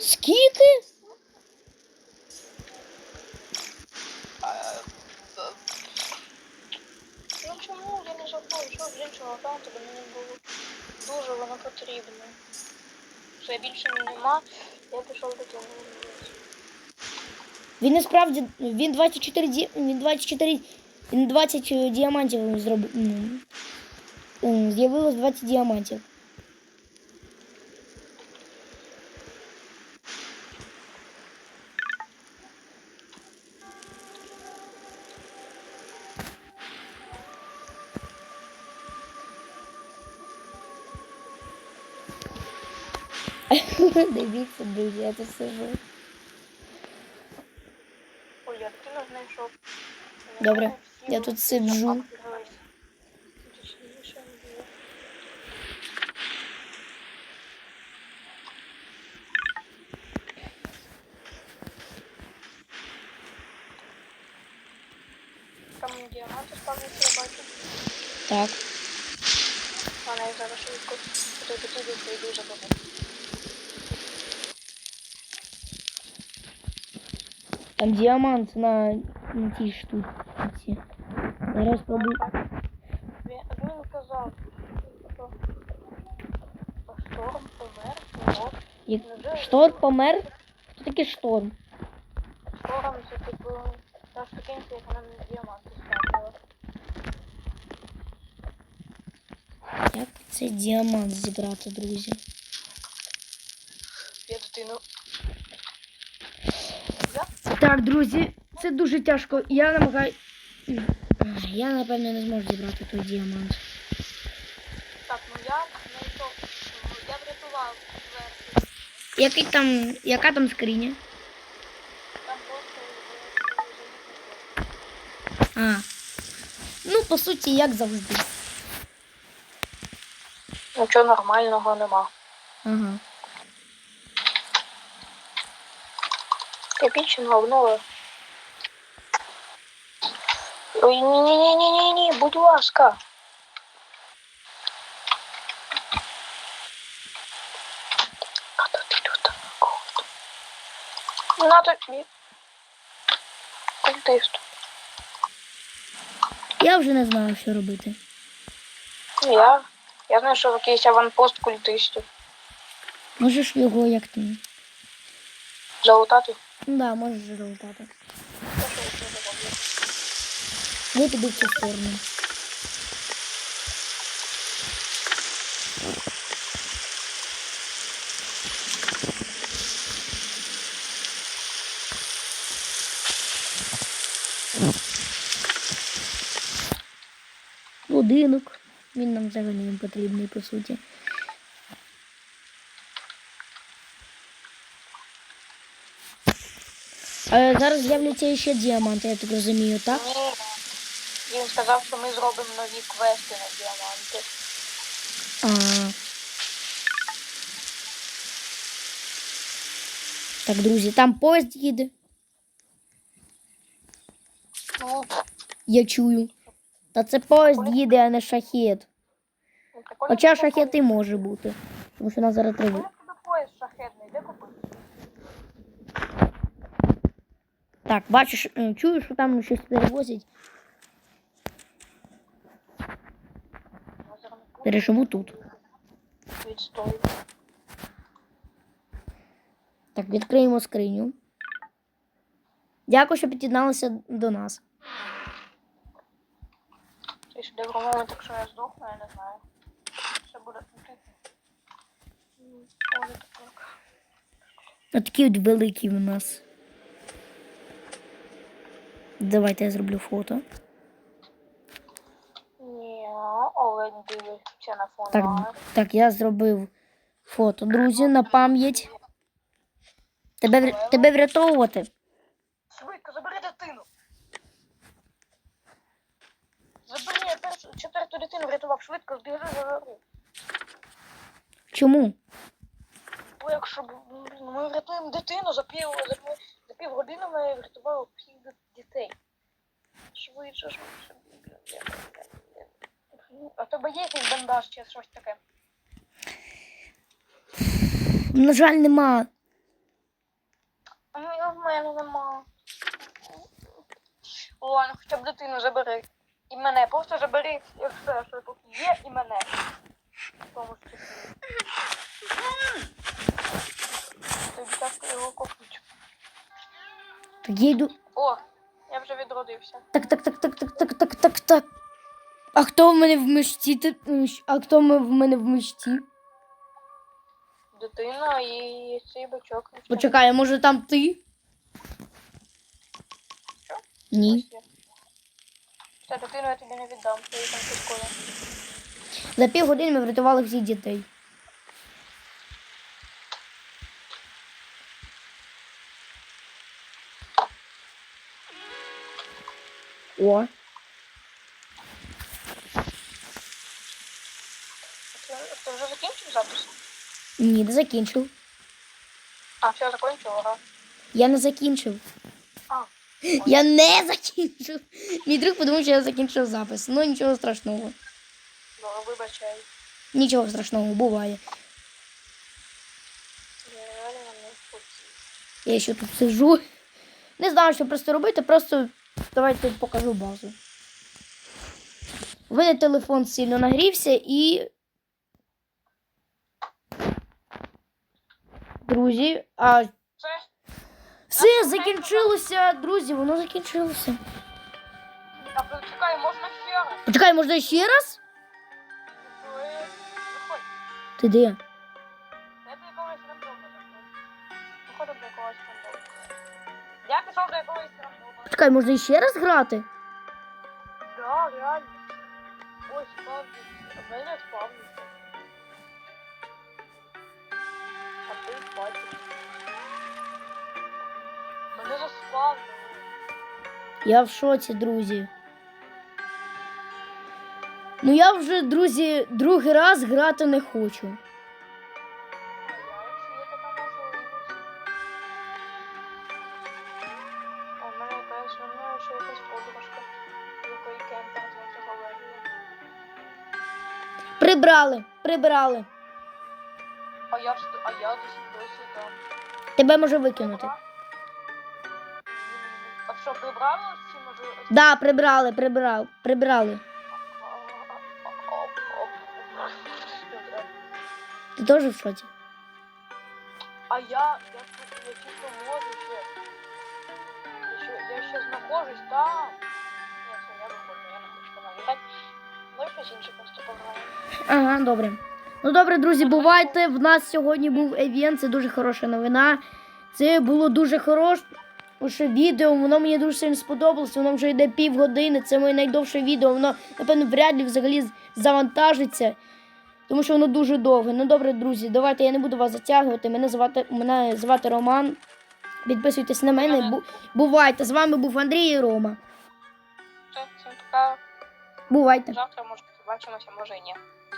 Скільки? Ну чому я не заходжу з іншого аккаунту, бо мені було дуже воно потрібно. Все більше нема, я пішов до того. Він насправді він 24 ді... він 24 він 20 діамантів зробив. З'явилось 20 діамантів. Дивіться, друзі, я тут сижу. Ой, я дитину знайшов. Добре, я тут сиджу. Там діаманти ставляться, я бачу. Так. А я зараз швидко до дитини прийду за тобою. Там діамант на, на тій штуці. Зараз. Він, казав, що шторм помер. Як... Шторм помер? Хто такий шторм? Шторм це типу та штукенція, яка нам діаманти ставила. Як цей діамант зібрати, друзі? Я дитину. Так, друзі, це дуже тяжко. Я намагаю. Я напевно не зможу зібрати той діамант. Так, ну я знайшов, ну, я врятував версію. Який там. Яка там скриня? Там просто А. Ну, по суті, як завжди. Нічого нормального нема. Ага. Епічного обнова. Ой, ні-ні-ні-ні-ні, будь ласка. А то ти тут На тобі. Культист. Я вже не знаю, що робити. Я. Я знайшов якийсь аванпост культистів. Можеш його як ти? Залутати. Да, можеш що я тобі цю сторону. Будинок. Він нам взагалі не потрібний, по суті. Але зараз з'являться ще діаманти, я так розумію, так? Ні. Він сказав, що ми зробимо нові квести на діаманти. А. Так, друзі, там поїзд їде. Ну, Я чую. Та це поїзд їде, а не шахет. ну. Хоча шахет і може бути. Тому що нас зараз тривога. Як тебе поїзд шахетний, де купити? Так, бачиш, е, чую, що там щось перевозять. Переживу тут. Так, відкриємо скриню. Дякую, що під'єдналися до нас. Ти сюди в момент, якщо я здохну, я не знаю. Все буде Ой. Отакі от великі у нас. Давайте я зроблю фото. Так, так, я зробив фото, друзі, на пам'ять. Тебе, тебе врятовувати. Швидко, забери дитину. Забери, я першу четверту дитину врятував. Швидко, збіжи, забери. Чому? Бо якщо ми врятуємо дитину за пів, за, пів- за півгодини ми врятували всіх ди- дітей. Швидше, швидше. А тебе є якийсь бандаж чи щось таке? На жаль, нема. А ну, в мене нема. О, ну хоча б дитину забери. І мене, просто забери, як все, що тут є, і мене. В тому ж числі. Тобі так його копнуть. Так я йду. О, вже відродився. Так, так, так, так, так, так, так, так, так. А хто в мене в мешті? А хто в мене в мешті? Дитина і цей що? Почекай, а може там ти? Що? Ні. Все, дитину я тобі не віддам, ти там підкола. За півгодини ми врятували всіх дітей. О, Ти, вже закінчив запис? ні, не закінчив. А, все, закінчив, ага. Я не закінчив. А, Я не закінчив. Мій друг подумав, що я закінчив запис. Ну нічого страшного. ну, вибачай. Нічого страшного, буває. Я ще тут сижу. Не знаю, що просто робити, просто давайте покажу базу. У мене телефон сильно нагрівся і. Друзі, а Це все закінчилося, друзі, воно закінчилося. Почекай, можна ще раз. Почекай, можна ще раз? Ти де? Я пішов до якогось рандома. Чекай, можна ще раз грати? Да, реально. Ой, спавниться. А мене спавниться. А ти бачиш. Мене заспавнили. Я в шоці, друзі. Ну я вже, друзі, другий раз грати не хочу. Прибрали, прибрали. А я ж, а я досі там. Тебе може викинути. А що, прибрали ці може? Да, прибрали, прибрали, прибрали. Ти теж в шоці? А я, я, тут- я чисто можу ще. Я ще, знаходжусь там. Ні, все, я виходжу, я не хочу грати. Просто. Ага, добре. Ну добре, друзі, бувайте. В нас сьогодні був евент, це дуже хороша новина. Це було дуже хороше відео. Воно мені дуже сильно сподобалося. Воно вже йде півгодини. Це моє найдовше відео. Воно, напевно, вряд ли взагалі завантажиться. Тому що воно дуже довге. Ну добре, друзі, давайте я не буду вас затягувати. Мене звати, мене звати Роман. Підписуйтесь на мене. Бувайте. З вами був Андрій і Рома. Бувайте. Завтра може побачимося, може і ні.